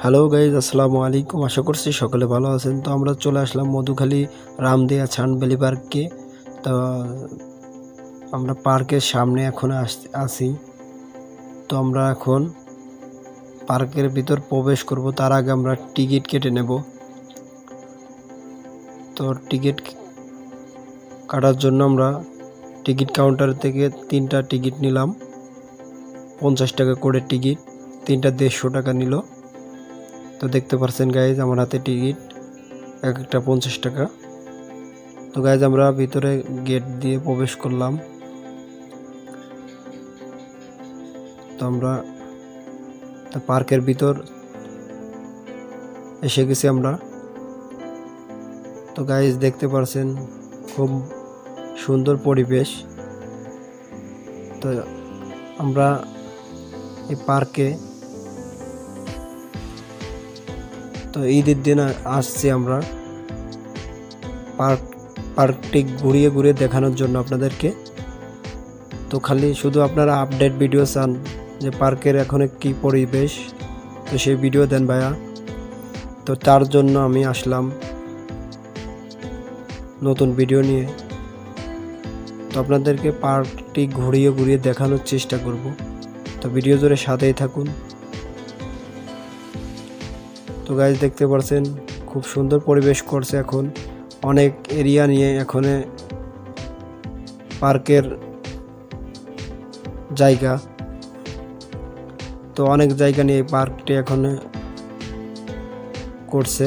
Hello guys আসসালামু আলাইকুম। আশা করছি সকলে ভালো আছেন। তো আমরা চলে আসলাম মধুখালী রামদিয়া ছানবেলি পার্কে। তো আমরা পার্কের সামনে এখন আস- তো আমরা এখন পার্কের ভিতর প্রবেশ করব। তার আগে আমরা টিকিট কেটে নেব। তো টিকিট কাটার জন্য আমরা টিকিট কাউন্টার থেকে তিনটা টিকিট নিলাম। পঞ্চাশ টাকা করে টিকিট, তিনটা দেড়শো টাকা নিল। তো দেখতে পাচ্ছেন গাইজ আমার হাতে টিকিট, এক একটা পঞ্চাশ টাকা। তো গাইজ আমরা ভিতরে গেট দিয়ে প্রবেশ করলাম। তো, আমরা পার্কের ভিতর এসে গেছি আমরা। তো গাইজ দেখতে পাচ্ছেন খুব সুন্দর পরিবেশ। তো, আমরা এই পার্কে তো ঈদের দিন আসছি আমরা। পার্ক পার্কটি ঘুরিয়ে ঘুরিয়ে দেখানোর জন্য আপনাদেরকে। তো খালি শুধু আপনারা আপডেট ভিডিও চান যে পার্কের এখন কি পরিবেশ, তো সেই ভিডিও দেন ভাইয়া। তো তার জন্য আমি আসলাম নতুন ভিডিও নিয়ে। তো আপনাদেরকে পার্কটি ঘুরিয়ে ঘুরিয়ে দেখানোর চেষ্টা করব। তো ভিডিও জুড়ে সাথেই থাকুন। তো গাইজ দেখতে পাচ্ছেন খুব সুন্দর পরিবেশ করছে এখন। অনেক এরিয়া নিয়ে এখানে পার্কের জায়গা। তো অনেক জায়গা নিয়ে পার্কটি এখন করছে।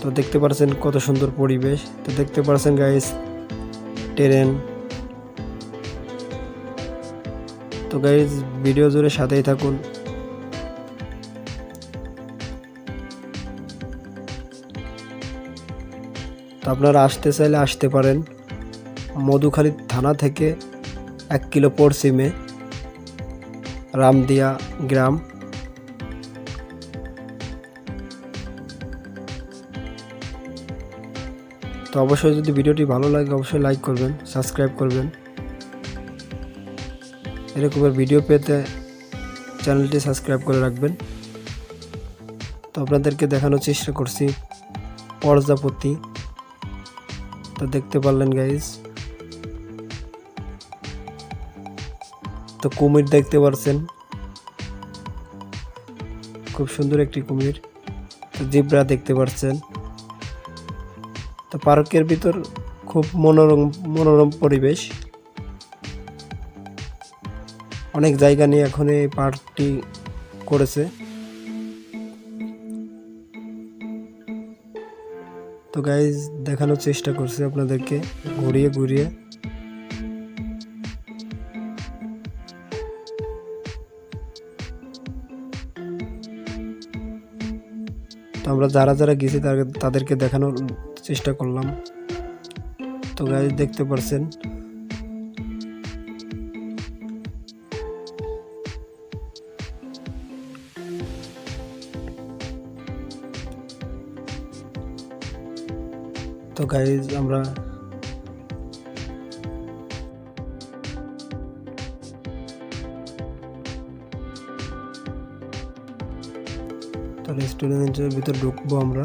তো দেখতে পাচ্ছেন কত সুন্দর পরিবেশ। তো দেখতে পাচ্ছেন গাইজ ট্রেন তো গাইজ ভিডিও জুড়ে সাথেই থাকুন। তো আপনারা আসতে চাইলে আসতে পারেন। মধুখালী থানা থেকে এক কিলো পশ্চিমে রামদিয়া গ্রাম। তো অবশ্যই যদি ভিডিওটি ভালো লাগে, অবশ্যই লাইক করবেন, সাবস্ক্রাইব করবেন। এরকমের ভিডিও পেতে চ্যানেলটি সাবস্ক্রাইব করে রাখবেন। তো আপনাদেরকে দেখানোর চেষ্টা করছি প্রজাপতি তো দেখতে পারলেন গাইজ তো কুমির দেখতে পারছেন। খুব সুন্দর একটি কুমির। তো জিব্রা দেখতে পাচ্ছেন তো পার্কের ভিতর খুব মনোরম মনোরম পরিবেশ। অনেক জায়গা নিয়ে এখন এই পার্কটি করেছে। তো গাইজ দেখানোর চেষ্টা করছি আপনাদেরকে। ঘুরিয়ে ঘুরিয়ে। তো আমরা যারা যারা গেছি তাদের- তাদেরকে দেখানোর চেষ্টা করলাম। তো গাইজ দেখতে পারছেন। গাইজ আমরা তো রেস্টুরেন্টের ভিতর ঢুকবো আমরা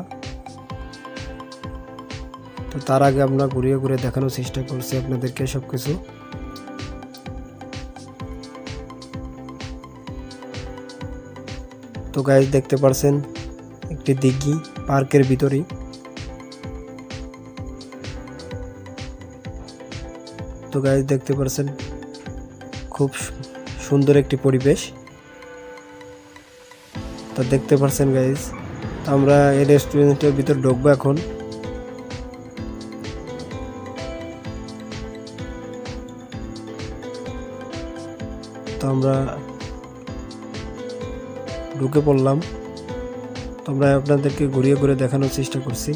তো তার আগে আমরা ঘুরিয়ে ঘুরে দেখানোর চেষ্টা করছি আপনাদেরকে সব কিছু তো গাইজ দেখতে পারছেন একটি দিঘি পার্কের ভিতরেই তো গাইজ দেখতে পারছেন, খুব সুন্দর একটি পরিবেশ। তা দেখতে পারছেন গাইজ আমরা এই রেস্টুরেন্টের ভিতর ঢুকবো এখন। তো আমরা ঢুকে পড়লাম। তো আমরা আপনাদেরকে ঘুরিয়ে ঘুরে দেখানোর চেষ্টা করছি।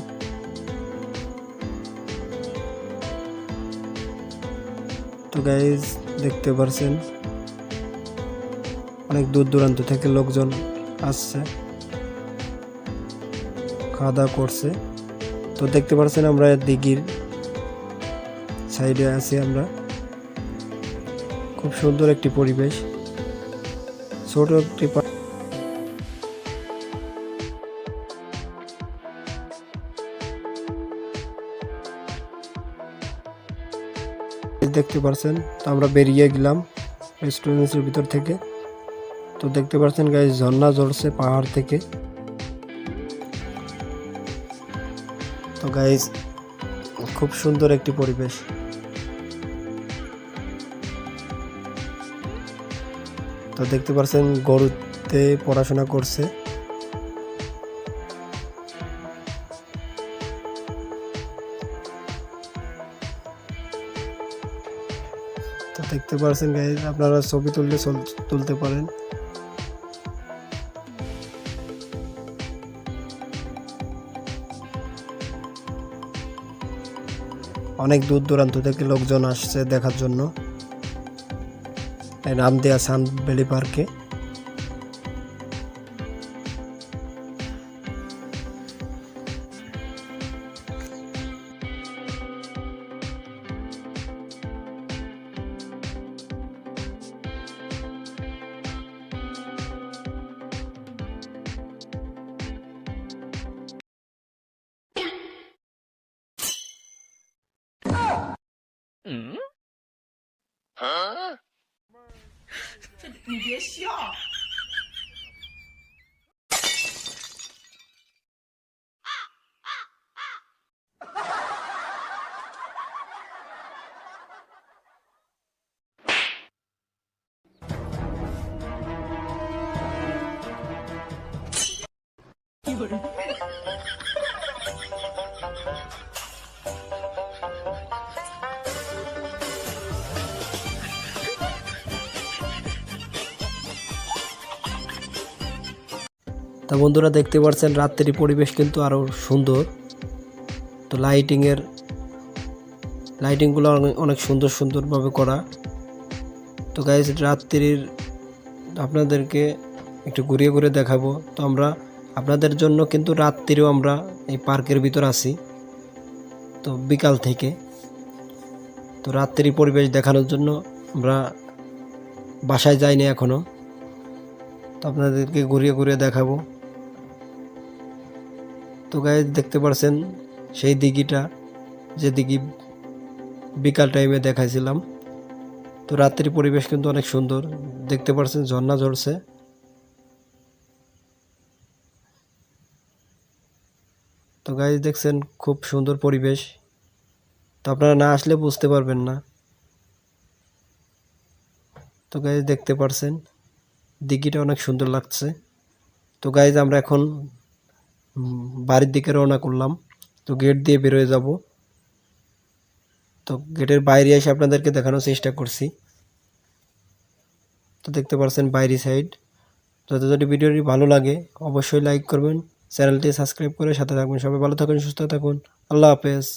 তো গাইজ দেখতে পারছেন? অনেক দূর দূরান্ত থেকে লোকজন আসছে, খাওয়া দাওয়া করছে। তো দেখতে পারছেন আমরা দিঘির সাইডে আছি আমরা। খুব সুন্দর একটি পরিবেশ। ছোট একটি দেখতে পারছেন, তো আমরা বেরিয়ে গেলাম রেস্টুরেন্টের ভিতর থেকে। তো দেখতে পাচ্ছেন গাইজ ঝর্ণা ঝরছে পাহাড় থেকে। তো গাইজ খুব সুন্দর একটি পরিবেশ। তো দেখতে পাচ্ছেন গরুতে পড়াশোনা করছে। দেখতে পাচ্ছেন গাইজ আপনারা ছবি তুললে তুলতে পারেন। অনেক দূর দূরান্ত থেকে লোকজন আসছে দেখার জন্য। নাম দেয়া সান ভ্যালি পার্কে। 嗯。这你别笑。啊。啊。有人。বন্ধুরা দেখতে পাচ্ছেন রাত্রি পরিবেশ কিন্তু আরও সুন্দর। তো লাইটিংয়ের লাইটিংগুলো অনেক- সুন্দর সুন্দরভাবে করা। তো গাইজ রাত্রির আপনাদেরকে একটু ঘুরিয়ে ঘুরে দেখাবো। তো আমরা, আপনাদের জন্য কিন্তু রাত্রিও আমরা এই পার্কের ভিতর আছি। তো বিকাল থেকে। তো রাত্রি পরিবেশ দেখানোর জন্য আমরা বাসায় যাইনি এখনও তো আপনাদেরকে ঘুরিয়ে ঘুরিয়ে দেখাবো। তো গায়ে দেখতে পারছেন সেই দিঘিটা, যে দিঘি বিকাল টাইমে দেখাইছিলাম। তো রাত্রি পরিবেশ কিন্তু অনেক সুন্দর, দেখতে পারছেন ঝর্ণা ঝরছে। তো গাইজ দেখছেন খুব সুন্দর পরিবেশ। তো আপনারা না আসলে বুঝতে পারবেন না। তো গাইজ দেখতে পারছেন, দিঘিটা অনেক সুন্দর লাগছে। তো গাইজ আমরা এখন বাড়ির দিকে রওনা করলাম। তো গেট দিয়ে বেরোয় যাব। তো গেটের বাইরে এসে আপনাদেরকে দেখানোর চেষ্টা করছি। তো দেখতে পাচ্ছেন বাইরি সাইড তো যদি ভিডিওটি ভালো লাগে, অবশ্যই লাইক করবেন। চ্যানেলটি সাবস্ক্রাইব করে সাথে থাকবেন। সবাই ভালো থাকুন, সুস্থ থাকুন। আল্লাহ হাফেজ।